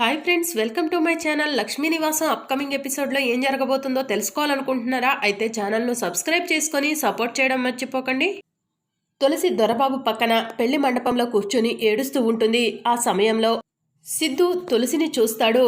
Hi friends welcome to my channel Lakshmi Nivasam upcoming ఎపిసోడ్లో ఏం జరగబోతుందో తెలుసుకోవాలనుకుంటున్నారా? అయితే ఛానల్ను సబ్స్క్రైబ్ చేసుకొని సపోర్ట్ చేయడం మర్చిపోకండి. తులసి దొరబాబు పక్కన పెళ్ళి మండపంలో కూర్చుని ఏడుస్తూ ఉంటుంది. ఆ సమయంలో సిద్ధు తులసిని చూస్తాడు.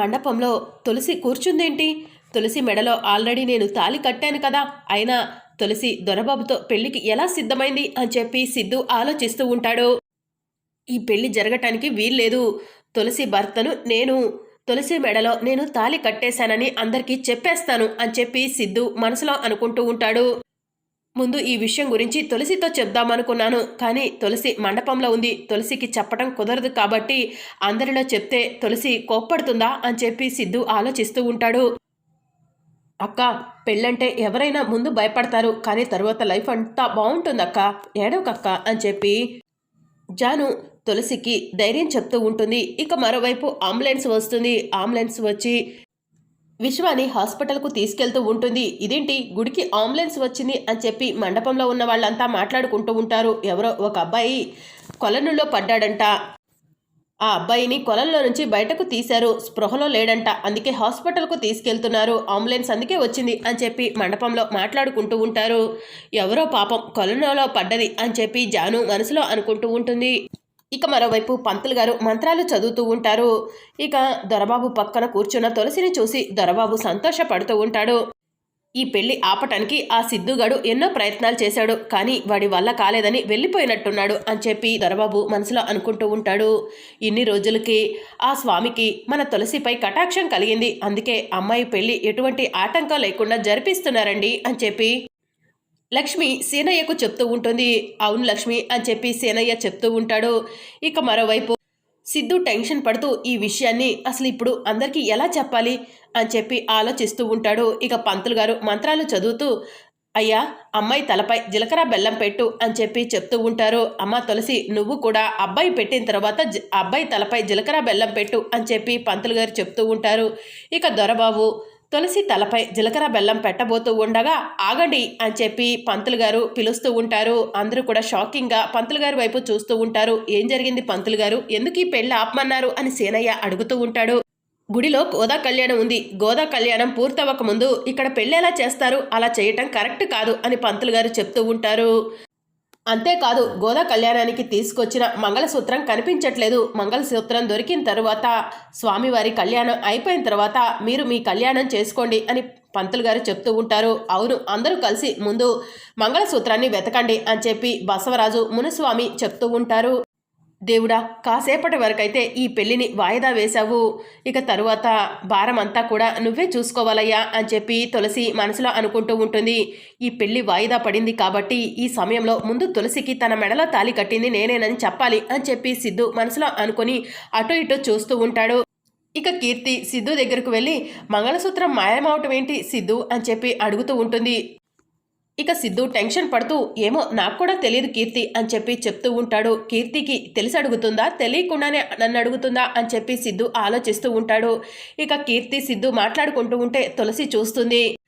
మండపంలో తులసి కూర్చుందేంటి? తులసి మెడలో ఆల్రెడీ నేను తాలి కట్టాను కదా. అయినా తులసి దొరబాబుతో పెళ్ళికి ఎలా సిద్ధమైంది అని చెప్పి సిద్ధు ఆలోచిస్తూ ఉంటాడు. ఈ పెళ్ళి జరగటానికి వీల్లేదు. తులసి భర్తను నేను తులసి మెడలో నేను తాలి కట్టేశానని అందరికీ చెప్పేస్తాను అని చెప్పి సిద్ధు మనసులో అనుకుంటూ ఉంటాడు. ముందు ఈ విషయం గురించి తులసితో చెప్దామనుకున్నాను. కానీ తులసి మండపంలో ఉంది. తులసికి చెప్పడం కుదరదు కాబట్టి అందరిలో చెప్తే తులసి కోప్పడుతుందా అని చెప్పి సిద్ధు ఆలోచిస్తూ ఉంటాడు. అక్క పెళ్ళంటే ఎవరైనా ముందు భయపడతారు. కానీ తర్వాత లైఫ్ అంతా బాగుంటుందక్క. ఏడవకక్క అని చెప్పి జాను తులసికి ధైర్యం చెప్తూ ఉంటుంది. ఇక మరోవైపు అంబులెన్స్ వస్తుంది. అంబులెన్స్ వచ్చి విశ్వాని హాస్పిటల్కు తీసుకెళ్తూ ఉంటుంది. ఇదేంటి? గుడికి అంబులెన్స్ వచ్చింది అని చెప్పి మండపంలో ఉన్న వాళ్ళంతా మాట్లాడుకుంటూ ఉంటారు. ఎవరో ఒక అబ్బాయి కొలనులో పడ్డాడంట. ఆ అబ్బాయిని కొలంలో నుంచి బయటకు తీశారు. స్పృహలో లేడంట. అందుకే హాస్పిటల్కు తీసుకెళ్తున్నారు. అంబులెన్స్ అందుకే వచ్చింది అని చెప్పి మండపంలో మాట్లాడుకుంటూ ఉంటారు. ఎవరో పాపం కొలనులో పడ్డది అని చెప్పి జాను మనసులో అనుకుంటూ ఉంటుంది. ఇక మరోవైపు పంతులు గారు మంత్రాలు చదువుతూ ఉంటారు. ఇక దొరబాబు పక్కన కూర్చున్న తులసిని చూసి దొరబాబు సంతోషపడుతూ ఉంటాడు. ఈ పెళ్ళి ఆపటానికి ఆ సిద్ధుగాడు ఎన్నో ప్రయత్నాలు చేశాడు. కానీ వాడి వల్ల కాలేదని వెళ్ళిపోయినట్టున్నాడు అని చెప్పి దొరబాబు మనసులో అనుకుంటూ ఉంటాడు. ఇన్ని రోజులకి ఆ స్వామికి మన తులసిపై కటాక్షం కలిగింది. అందుకే అమ్మాయి పెళ్ళి ఎటువంటి ఆటంకం లేకుండా జరిపిస్తున్నారండి అని చెప్పి లక్ష్మి సీనయ్యకు చెప్తూ ఉంటుంది. అవును లక్ష్మి అని చెప్పి సీనయ్య చెప్తూ ఉంటాడు. ఇక మరోవైపు సిద్ధు టెన్షన్ పడుతూ ఈ విషయాన్ని అసలు ఇప్పుడు అందరికీ ఎలా చెప్పాలి అని చెప్పి ఆలోచిస్తూ ఉంటాడు. ఇక పంతులు గారు మంత్రాలు చదువుతూ అయ్యా అమ్మాయి తలపై జీలకర్ర బెల్లం పెట్టు అని చెప్పి చెప్తూ ఉంటారు. అమ్మ తులసి నువ్వు కూడా అబ్బాయి పెట్టిన తర్వాత అబ్బాయి తలపై జీలకర్ర బెల్లం పెట్టు అని చెప్పి పంతులు గారు చెప్తూ ఉంటారు. ఇక దొరబాబు తులసి తలపై జీలకర్ర బెల్లం పెట్టబోతూ ఉండగా ఆగండి అని చెప్పి పంతులు గారు పిలుస్తూ ఉంటారు. అందరూ కూడా షాకింగ్గా పంతులు గారి వైపు చూస్తూ ఉంటారు. ఏం జరిగింది పంతులు గారు? ఎందుకు ఈ పెళ్ళి ఆపమన్నారు? అని సేనయ్య అడుగుతూ ఉంటాడు. గుడిలో గోదా కళ్యాణం ఉంది. గోదా కళ్యాణం పూర్తవ్వక ముందు ఇక్కడ పెళ్ళి ఎలా చేస్తారు? అలా చేయటం కరెక్ట్ కాదు అని పంతులు గారు చెప్తూ ఉంటారు. అంతేకాదు గోదా కళ్యాణానికి తీసుకొచ్చిన మంగళసూత్రం కనిపించట్లేదు. మంగళసూత్రం దొరికిన తరువాత స్వామివారి కళ్యాణం అయిపోయిన తర్వాత మీరు మీ కళ్యాణం చేసుకోండి అని పంతులు గారు చెప్తూ ఉంటారు. అవును అందరూ కలిసి ముందు మంగళసూత్రాన్ని వెతకండి అని చెప్పి బసవరాజు మునుస్వామి చెప్తూ ఉంటారు. దేవుడా కాసేపటి వరకైతే ఈ పెళ్ళిని వాయిదా వేశావు. ఇక తరువాత భారం అంతా కూడా నువ్వే చూసుకోవాలయ్యా అని చెప్పి తులసి మనసులో అనుకుంటూ ఉంటుంది. ఈ పెళ్ళి వాయిదా పడింది కాబట్టి ఈ సమయంలో ముందు తులసికి తన మెడలో తాలి కట్టింది నేనేనని చెప్పాలి అని చెప్పి సిద్ధు మనసులో అనుకొని అటు ఇటు చూస్తూ ఉంటాడు. ఇక కీర్తి సిద్ధు దగ్గరకు వెళ్ళి మంగళసూత్రం మాయమవటం ఏంటి సిద్ధు? అని చెప్పి అడుగుతూ ఉంటుంది. ఇక సిద్ధు టెన్షన్ పడుతూ ఏమో నాకు కూడా తెలియదు కీర్తి అని చెప్పి చెప్తూ ఉంటాడు. కీర్తికి తెలిసి అడుగుతుందా? తెలియకుండానే నన్ను అడుగుతుందా? అని చెప్పి సిద్ధు ఆలోచిస్తూ ఉంటాడు. ఇక కీర్తి సిద్ధు మాట్లాడుకుంటూ ఉంటే తులసి చూస్తుంది.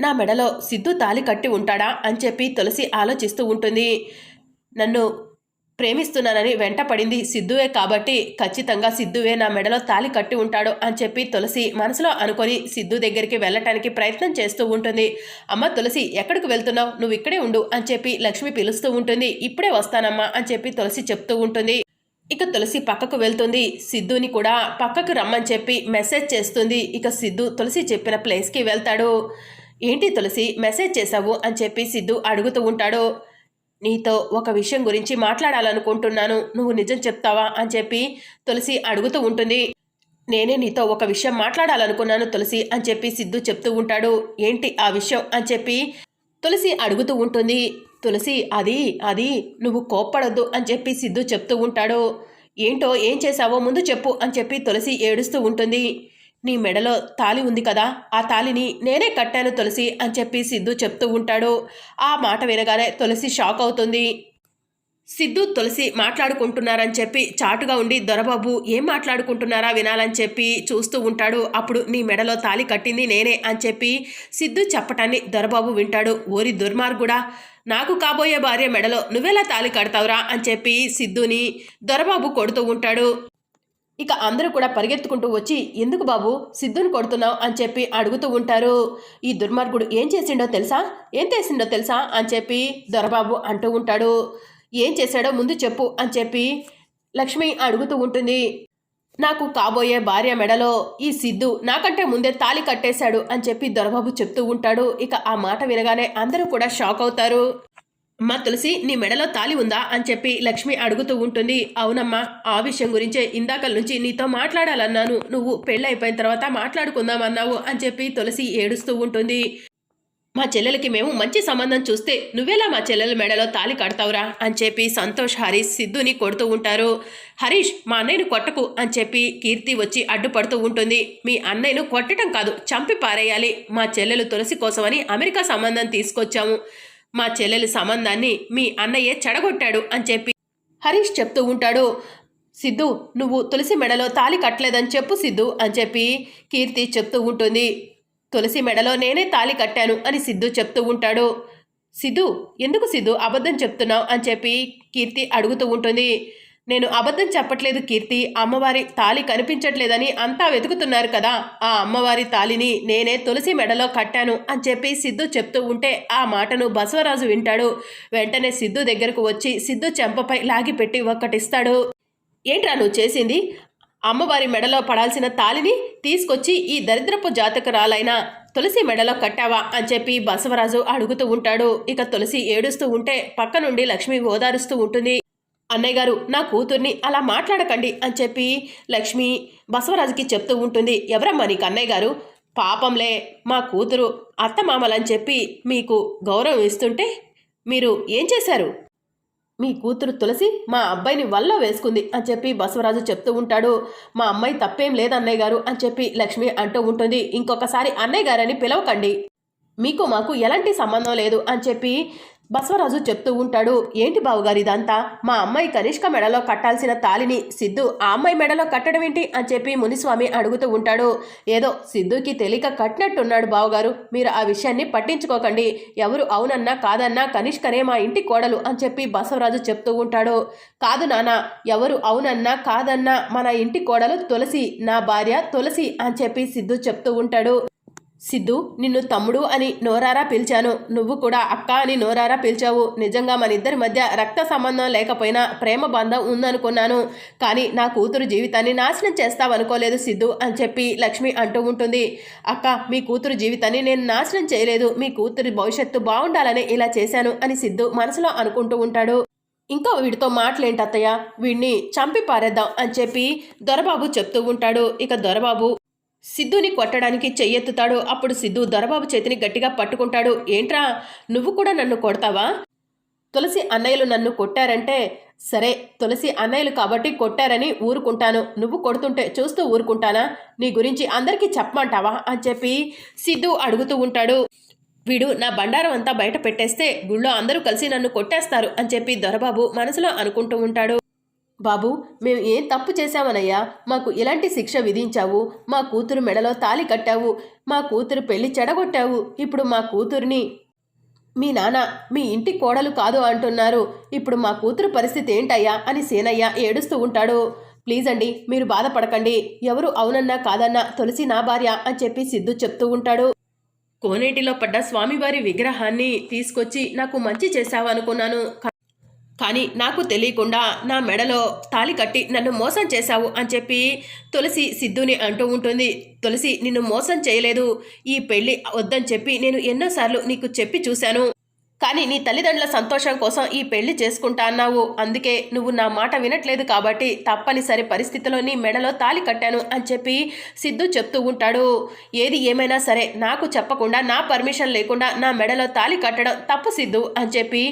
నా మెడలో సిద్ధు తాలి కట్టి ఉంటాడా? అని చెప్పి తులసి ఆలోచిస్తూ ఉంటుంది. నన్ను ప్రేమిస్తున్నానని వెంట పడింది సిద్ధువే కాబట్టి ఖచ్చితంగా సిద్ధువే నా మెడలో తాలి కట్టి ఉంటాడు అని చెప్పి తులసి మనసులో అనుకొని సిద్ధు దగ్గరికి వెళ్ళటానికి ప్రయత్నం చేస్తూ ఉంటుంది. అమ్మ తులసి ఎక్కడికి వెళ్తున్నావు? నువ్వు ఇక్కడే ఉండు అని చెప్పి లక్ష్మి పిలుస్తూ ఉంటుంది. ఇప్పుడే వస్తానమ్మా అని చెప్పి తులసి చెప్తూ ఉంటుంది. ఇక తులసి పక్కకు వెళ్తుంది. సిద్ధుని కూడా పక్కకు రమ్మని చెప్పి మెసేజ్ చేస్తుంది. ఇక సిద్ధు తులసి చెప్పిన ప్లేస్కి వెళ్తాడు. ఏంటి తులసి మెసేజ్ చేశావు అని చెప్పి సిద్ధు అడుగుతూ ఉంటాడు. నీతో ఒక విషయం గురించి మాట్లాడాలనుకుంటున్నాను. నువ్వు నిజం చెప్తావా? అని చెప్పి తులసి అడుగుతూ ఉంటుంది. నేనే నీతో ఒక విషయం మాట్లాడాలనుకున్నాను తులసి అని చెప్పి సిద్ధు చెప్తూ ఉంటాడు. ఏంటి ఆ విషయం? అని చెప్పి తులసి అడుగుతూ ఉంటుంది. తులసి అది అది నువ్వు కోప్పడొద్దు అని చెప్పి సిద్ధు చెప్తూ ఉంటాడు. ఏంటో ఏం చేశావో ముందు చెప్పు అని చెప్పి తులసి ఏడుస్తూ ఉంటుంది. నీ మెడలో తాలి ఉంది కదా ఆ తాలిని నేనే కట్టాను తులసి అని చెప్పి సిద్ధు చెప్తూ ఉంటాడు. ఆ మాట వినగానే తులసి షాక్ అవుతుంది. సిద్ధు తులసి మాట్లాడుకుంటున్నారని చెప్పి చాటుగా ఉండి దొరబాబు ఏం మాట్లాడుకుంటున్నారా వినాలని చెప్పి చూస్తూ ఉంటాడు. అప్పుడు నీ మెడలో తాలి కట్టింది నేనే అని చెప్పి సిద్ధు చెప్పటాన్ని దొరబాబు వింటాడు. ఓరి దుర్మార్గుడా నాకు కాబోయే భార్య మెడలో నువ్వెలా తాలి కడతావురా అని చెప్పి సిద్ధుని దొరబాబు కొడుతూ ఉంటాడు. ఇక అందరూ కూడా పరిగెత్తుకుంటూ వచ్చి ఎందుకు బాబు సిద్ధుని కొడుతున్నావు? అని చెప్పి అడుగుతూ ఉంటారు. ఈ దుర్మార్గుడు ఏం చేసిండో తెలుసా? ఏం చేసిండో తెలుసా? అని చెప్పి దొరబాబు అంటూ ఉంటాడు. ఏం చేశాడో ముందు చెప్పు అని చెప్పి లక్ష్మి అడుగుతూ ఉంటుంది. నాకు కాబోయే భార్య మెడలో ఈ సిద్ధు నాకంటే ముందే తాలి కట్టేశాడు అని చెప్పి దొరబాబు చెప్తూ ఉంటాడు. ఇక ఆ మాట వినగానే అందరూ కూడా షాక్ అవుతారు. అమ్మా తులసి నీ మెడలో తాలి ఉందా అని చెప్పి లక్ష్మి అడుగుతూ ఉంటుంది. అవునమ్మా ఆ విషయం గురించే ఇందాకల నుంచి నీతో మాట్లాడాలన్నాను. నువ్వు పెళ్ళైపోయిన తర్వాత మాట్లాడుకుందామన్నావు అని చెప్పి తులసి ఏడుస్తూ ఉంటుంది. మా చెల్లెలకి మేము మంచి సంబంధం చూస్తే నువ్వేలా మా చెల్లెల మెడలో తాలి కడతావురా అని చెప్పి సంతోష్ హరీష్ సిద్ధుని కొడుతూ ఉంటారు. హరీష్ మా అన్నయ్యను కొట్టకు అని చెప్పి కీర్తి వచ్చి అడ్డుపడుతూ ఉంటుంది. మీ అన్నయ్యను కొట్టడం కాదు చంపి పారేయాలి. మా చెల్లెలు తులసి కోసమని అమెరికా సంబంధం తీసుకొచ్చాము. మా చెల్లెలి సంబంధాన్ని మీ అన్నయ్యే చెడగొట్టాడు అని చెప్పి హరీష్ చెప్తూ ఉంటాడు. సిద్ధు నువ్వు తులసి మెడలో తాలి కట్టలేదని చెప్పు సిద్ధు అని చెప్పి కీర్తి చెప్తూ ఉంటుంది. తులసి మెడలో నేనే తాలి కట్టాను అని సిద్ధు చెప్తూ ఉంటాడు. సిద్ధు ఎందుకు సిద్ధు అబద్ధం చెప్తున్నావు అని చెప్పి కీర్తి అడుగుతూ ఉంటుంది. నేను అబద్ధం చెప్పట్లేదు కీర్తి. అమ్మవారి తాలి కనిపించట్లేదని అంతా వెతుకుతున్నారు కదా. ఆ అమ్మవారి తాలిని నేనే తులసి మెడలో కట్టాను అని చెప్పి సిద్ధు చెప్తూ ఉంటే ఆ మాటను బసవరాజు వింటాడు. వెంటనే సిద్ధు దగ్గరకు వచ్చి సిద్ధు చెంపపై లాగిపెట్టి ఒక్కటిస్తాడు. ఏంట్రా నువ్వు చేసింది? అమ్మవారి మెడలో పడాల్సిన తాలిని తీసుకొచ్చి ఈ దరిద్రపు జాతకురాలైన తులసి మెడలో కట్టావా? అని చెప్పి బసవరాజు అడుగుతూ ఉంటాడు. ఇక తులసి ఏడుస్తూ ఉంటే పక్క నుండి లక్ష్మి ఓదారుస్తూ ఉంటుంది. అన్నయ్య గారు నా కూతుర్ని అలా మాట్లాడకండి అని చెప్పి లక్ష్మి బసవరాజుకి చెప్తూ ఉంటుంది. ఎవరమ్మా నీకు అన్నయ్య గారు? పాపంలే మా కూతురు అత్తమామలని చెప్పి మీకు గౌరవం ఇస్తుంటే మీరు ఏం చేశారు? మీ కూతురు తులసి మా అబ్బాయిని వల్ల వేసుకుంది అని చెప్పి బసవరాజు చెప్తూ ఉంటాడు. మా అమ్మాయి తప్పేం లేదు అన్నయ్య గారు అని చెప్పి లక్ష్మి అంటూ ఉంటుంది. ఇంకొకసారి అన్నయ్య గారని పిలవకండి. మీకు మాకు ఎలాంటి సంబంధం లేదు అని చెప్పి బసవరాజు చెప్తూ ఉంటాడు ఏంటి బావుగారు ఇదంతా? మా అమ్మాయి కనిష్క మెడలో కట్టాల్సిన తాలిని సిద్ధు ఆ అమ్మాయి మెడలో కట్టడం ఏంటి? అని చెప్పి మునిస్వామి అడుగుతూ ఉంటాడు. ఏదో సిద్ధుకి తెలియక కట్టినట్టున్నాడు బావుగారు. మీరు ఆ విషయాన్ని పట్టించుకోకండి. ఎవరు అవునన్నా కాదన్నా కనిష్కనే మా ఇంటి కోడలు అని చెప్పి బసవరాజు చెప్తూ ఉంటాడు. కాదు నాన్న ఎవరు అవునన్నా కాదన్నా మన ఇంటి కోడలు తులసి నా భార్య తులసి అని చెప్పి సిద్ధు చెప్తూ ఉంటాడు. సిద్ధు నిన్ను తమ్ముడు అని నోరారా పిలిచాను. నువ్వు కూడా అక్క అని నోరారా పిలిచావు. నిజంగా మన ఇద్దరి మధ్య రక్త సంబంధం లేకపోయినా ప్రేమ బంధం ఉందనుకున్నాను. కానీ నా కూతురు జీవితాన్ని నాశనం చేస్తావనుకోలేదు సిద్ధు అని చెప్పి లక్ష్మి అంటూ ఉంటుంది. అక్క మీ కూతురు జీవితాన్ని నేను నాశనం చేయలేదు. మీ కూతురి భవిష్యత్తు బాగుండాలని ఇలా చేశాను అని సిద్ధు మనసులో అనుకుంటూ ఉంటాడు. ఇంకా వీడితో మాటలేంటి అత్తయ్య వీడిని చంపి పారేద్దాం అని చెప్పి దొరబాబు చెప్తూ ఉంటాడు. ఇక దొరబాబు సిద్ధుని కొట్టడానికి చెయ్యెత్తుతాడు. అప్పుడు సిద్ధు దొరబాబు చేతిని గట్టిగా పట్టుకుంటాడు. ఏంట్రా నువ్వు కూడా నన్ను కొడతావా? తులసి అన్నయ్యలు నన్ను కొట్టారంటే సరే తులసి అన్నయ్యలు కాబట్టి కొట్టారని ఊరుకుంటాను. నువ్వు కొడుతుంటే చూస్తూ ఊరుకుంటానా? నీ గురించి అందరికీ చెప్పమంటావా? అని చెప్పి సిద్ధు అడుగుతూ ఉంటాడు. వీడు నా బండారం అంతా బయట పెట్టేస్తే గుళ్ళో అందరూ కలిసి నన్ను కొట్టేస్తారు అని చెప్పి దొరబాబు మనసులో అనుకుంటూ ఉంటాడు. బాబు మేము ఏం తప్పు చేశామనయ్యా? మాకు ఎలాంటి శిక్ష విధించావు. మా కూతురు మెడలో తాలి కట్టావు. మా కూతురు పెళ్ళి చెడగొట్టావు. ఇప్పుడు మా కూతురిని మీ నాన్న మీ ఇంటి కోడలు కాదు అంటున్నారు. ఇప్పుడు మా కూతురు పరిస్థితి ఏంటయ్యా? అని సేనయ్య ఏడుస్తూ ఉంటాడు. ప్లీజ్ అండి మీరు బాధపడకండి. ఎవరు అవునన్నా కాదన్నా తులసి నా భార్య అని చెప్పి సిద్ధు చెప్తూ ఉంటాడు. కోనేటిలో పడ్డ స్వామివారి విగ్రహాన్ని తీసుకొచ్చి నాకు మంచి చేశావనుకున్నాను. కానీ నాకు తెలియకుండా నా మెడలో తాలి కట్టి నన్ను మోసం చేశావు అని చెప్పి తులసి సిద్ధుని అంటూ ఉంటుంది. తులసి నిన్ను మోసం చేయలేదు. ఈ పెళ్ళి వద్దని చెప్పి నేను ఎన్నోసార్లు నీకు చెప్పి చూశాను. కానీ నీ తల్లిదండ్రుల సంతోషం కోసం ఈ పెళ్ళి చేసుకుంటా అన్నావు. అందుకే నువ్వు నా మాట వినట్లేదు కాబట్టి తప్పనిసరి పరిస్థితిలో నీ మెడలో తాలి కట్టాను అని చెప్పి సిద్ధు చెప్తూ ఉంటాడు. ఏది ఏమైనా సరే నాకు చెప్పకుండా నా పర్మిషన్ లేకుండా నా మెడలో తాలి కట్టడం తప్పు సిద్ధు అని చెప్పి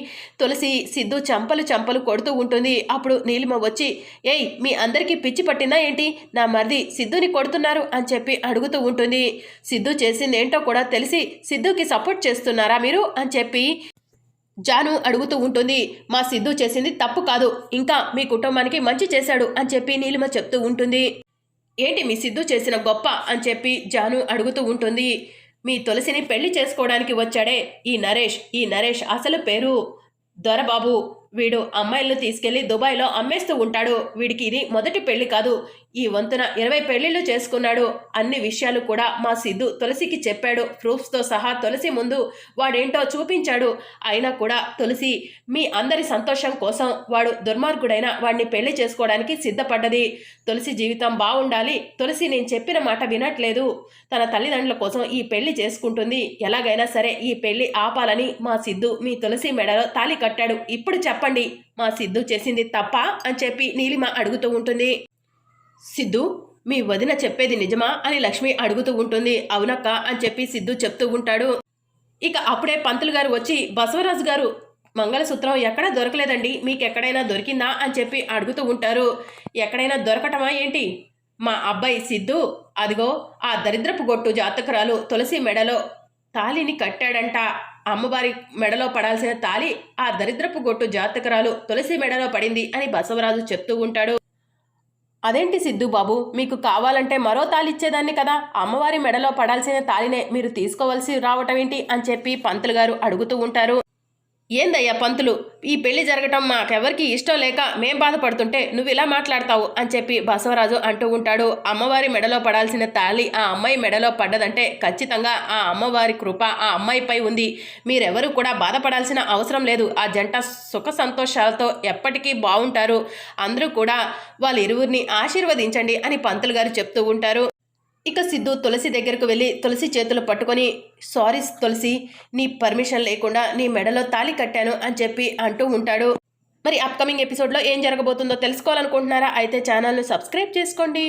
తులసి సిద్ధు చంపలు చంపలు కొడుతూ ఉంటుంది. అప్పుడు నీలిమ వచ్చి ఏయ్ మీ అందరికీ పిచ్చి పట్టిందా ఏంటి? నా మరిది సిద్ధుని కొడుతున్నారు అని చెప్పి అడుగుతూ ఉంటుంది. సిద్ధు చేసింది ఏంటో కూడా తెలిసి సిద్ధుకి సపోర్ట్ చేస్తున్నారా మీరు? అని చెప్పి జాను అడుగుతూ ఉంటుంది మా సిద్ధు చేసింది తప్పు కాదు ఇంకా మీ కుటుంబానికి మంచి చేశాడు అని చెప్పి నీలిమ చెప్తూ ఉంటుంది. ఏంటి మీ సిద్ధు చేసిన గొప్ప? అని చెప్పి జాను అడుగుతూ ఉంటుంది. మీ తులసిని పెళ్ళి చేసుకోవడానికి వచ్చాడే ఈ నరేష్ ఈ నరేష్ అసలు పేరు? దొరబాబు వీడు అమ్మాయిలను తీసుకెళ్ళి దుబాయ్లో అమ్మేస్తూ ఉంటాడు వీడికి ఇది మొదటి పెళ్ళి కాదు ఈ వంతున ఇరవై పెళ్ళిళ్ళు చేసుకున్నాడు. అన్ని విషయాలు కూడా మా సిద్ధు తులసికి చెప్పాడు. ప్రూఫ్స్తో సహా తులసి ముందు వాడేంటో చూపించాడు. అయినా కూడా తులసి మీ అందరి సంతోషం కోసం వాడు దుర్మార్గుడైన వాడిని పెళ్ళి చేసుకోవడానికి సిద్ధపడ్డది. తులసి జీవితం బాగుండాలి తులసి నేను చెప్పిన మాట వినట్లేదు. తన తల్లిదండ్రుల కోసం ఈ పెళ్ళి చేసుకుంటుంది. ఎలాగైనా సరే ఈ పెళ్ళి ఆపాలని మా సిద్ధు మీ తులసి మెడలో తాలి కట్టాడు. ఇప్పుడు చెప్పండి మా సిద్ధు చేసింది తప్ప? అని చెప్పి నీలిమ అడుగుతూ ఉంటుంది. సిద్ధు మీ వదిన చెప్పేది నిజమా అని లక్ష్మి అడుగుతూ ఉంటుంది. అవునక్క అని చెప్పి సిద్ధు చెప్తూ ఉంటాడు. ఇక అప్పుడే పంతులు గారు వచ్చి బసవరాజు గారు మంగళసూత్రం ఎక్కడా దొరకలేదండి. మీకు ఎక్కడైనా దొరికిందా? అని చెప్పి అడుగుతూ ఉంటారు. ఎక్కడైనా దొరకటమా ఏంటి? మా అబ్బాయి సిద్ధు అదిగో ఆ దరిద్రపు గొట్టు జాతకురాలు తులసి మెడలో తాలిని కట్టాడంట. అమ్మవారి మెడలో పడాల్సిన తాలి ఆ దరిద్రపు గొట్టు జాతకురాలు తులసి మెడలో పడింది అని బసవరాజు చెప్తూ ఉంటాడు. అదేంటి సిద్ధు బాబు? మీకు కావాలంటే మరో తాలి ఇచ్చేదాన్ని కదా. అమ్మవారి మెడలో పడాల్సిన తాలినే మీరు తీసుకోవాల్సి రావటం ఏంటి అని చెప్పి పంతులు గారు అడుగుతూ ఉంటారు. ఏందయ్యా పంతులు? ఈ పెళ్ళి జరగటం మాకెవరికి ఇష్టం లేక మేం బాధపడుతుంటే నువ్వు ఇలా మాట్లాడతావు అని చెప్పి బసవరాజు అంటూ ఉంటాడు. అమ్మవారి మెడలో పడాల్సిన తాళి ఆ అమ్మాయి మెడలో పడ్డదంటే ఖచ్చితంగా ఆ అమ్మవారి కృప ఆ అమ్మాయిపై ఉంది. మీరెవరూ కూడా బాధపడాల్సిన అవసరం లేదు. ఆ జంట సుఖ సంతోషాలతో ఎప్పటికీ బాగుంటారు అందరూ కూడా వాళ్ళ ఇరువురిని ఆశీర్వదించండి అని పంతులు గారు చెప్తూ ఉంటారు. ఇక సిద్ధు తులసి దగ్గరకు వెళ్ళి తులసి చేతులు పట్టుకొని సారీ తులసి నీ పర్మిషన్ లేకుండా నీ మెడలో తాళి కట్టాను అని చెప్పి అంటూ ఉంటాడు. మరి అప్కమింగ్ ఎపిసోడ్లో ఏం జరగబోతుందో తెలుసుకోవాలనుకుంటున్నారా? అయితే ఛానల్ను సబ్స్క్రైబ్ చేసుకోండి.